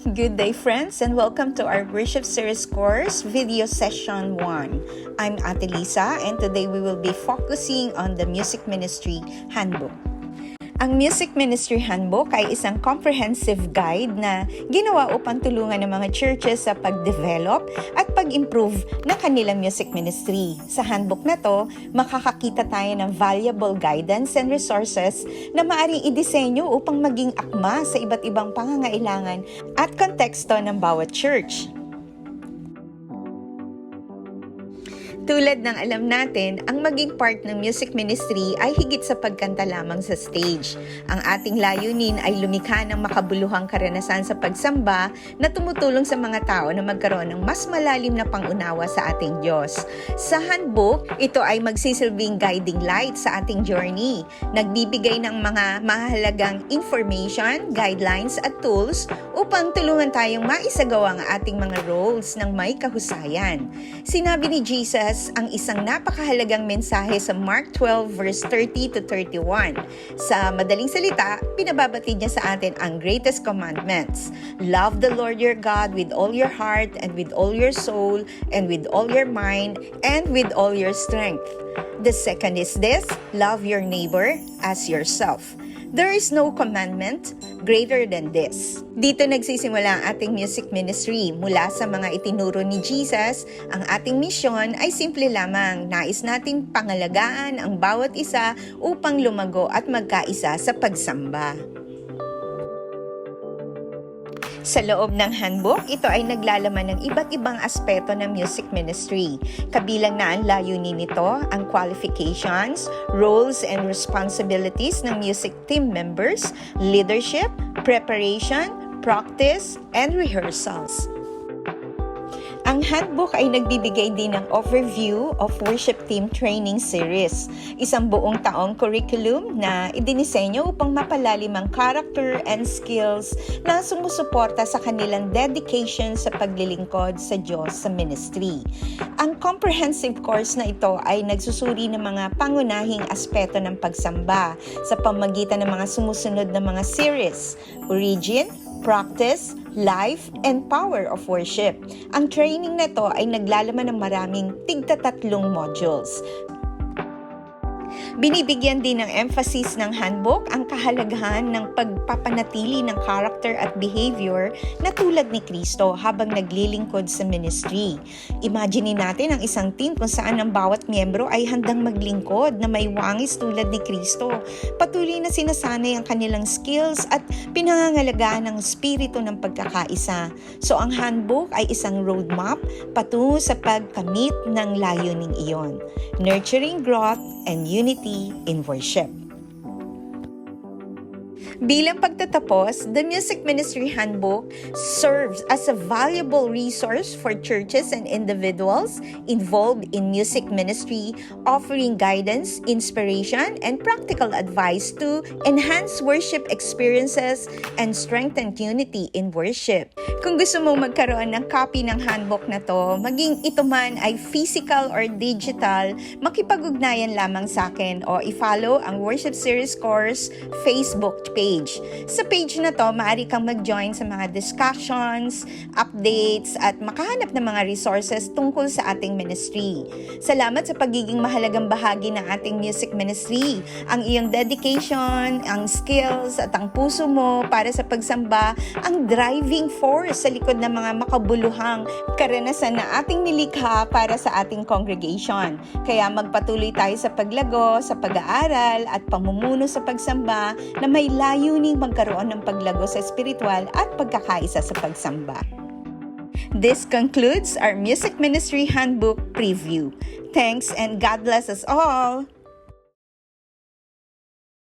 Good day, friends, and welcome to our worship series course, video session 1. I'm Ate Lisa, and today we will be focusing on the Music Ministry Handbook. Ang Music Ministry Handbook ay isang comprehensive guide na ginawa upang tulungan ng mga churches sa pag-develop at pag-improve ng kanilang music ministry. Sa handbook na to, makakakita tayo ng valuable guidance and resources na maaring idisenyo upang maging akma sa iba't ibang pangangailangan at konteksto ng bawat church. Tulad ng alam natin, ang maging part ng music ministry ay higit sa pagkanta lamang sa stage. Ang ating layunin ay lumikha ng makabuluhang karanasan sa pagsamba na tumutulong sa mga tao na magkaroon ng mas malalim na pangunawa sa ating Diyos. Sa handbook, ito ay magsisilbing guiding light sa ating journey. Nagbibigay ng mga mahalagang information, guidelines at tools upang tulungan tayong maisagawa ang ating mga roles ng may kahusayan. Sinabi ni Jesus ang isang napakahalagang mensahe sa Mark 12 verse 30 to 31. Sa madaling salita, pinababatid niya sa atin ang greatest commandments. Love the Lord your God with all your heart and with all your soul and with all your mind and with all your strength. The second is this, love your neighbor as yourself. There is no commandment greater than this. Dito nagsisimula ang ating music ministry. Mula sa mga itinuro ni Jesus, ang ating misyon ay simple lamang. Nais nating pangalagaan ang bawat isa upang lumago at magkaisa sa pagsamba. Sa loob ng handbook, ito ay naglalaman ng iba't ibang aspeto ng music ministry. Kabilang na ang layunin nito, ang qualifications, roles and responsibilities ng music team members, leadership, preparation, practice, and rehearsals. Ang handbook ay nagbibigay din ng overview of worship team training series, isang buong taong curriculum na idinisenyo upang mapalalim ang character and skills na sumusuporta sa kanilang dedication sa paglilingkod sa Diyos sa ministry. Ang comprehensive course na ito ay nagsusuri ng mga pangunahing aspeto ng pagsamba sa pamagitan ng mga sumusunod na mga series, origin, practice, life, and power of worship. Ang training na to ay naglalaman ng maraming tigtatatlong modules. Binibigyan din ng emphasis ng handbook ang kahalagahan ng pagpapanatili ng character at behavior na tulad ni Kristo habang naglilingkod sa ministry. Imagine natin ang isang team kung saan ang bawat miyembro ay handang maglingkod na may wangis tulad ni Kristo. Patuloy na sinasanay ang kanilang skills at pinangangalagaan ng spirito ng pagkakaisa. So ang handbook ay isang roadmap patungo sa pagkamit ng layuning iyon. Nurturing growth and unity in worship. Bilang pagtatapos, the Music Ministry Handbook serves as a valuable resource for churches and individuals involved in music ministry, offering guidance, inspiration, and practical advice to enhance worship experiences and strengthen unity in worship. Kung gusto mong magkaroon ng copy ng handbook na to, maging ito man ay physical or digital, makipag-ugnayan lamang sa akin o i-follow ang Worship Series Course Facebook page. Sa page na to, maaari kang mag-join sa mga discussions, updates, at makahanap ng mga resources tungkol sa ating ministry. Salamat sa pagiging mahalagang bahagi ng ating music ministry. Ang iyong dedication, ang skills, at ang puso mo para sa pagsamba, ang driving force sa likod ng mga makabuluhang karanasan na ating nilikha para sa ating congregation. Kaya magpatuloy tayo sa paglago, sa pag-aaral, at pamumuno sa pagsamba na may layuning magkaroon ng paglago sa espiritual at pagkakaisa sa pagsamba. This concludes our Music Ministry Handbook preview. Thanks and God bless us all!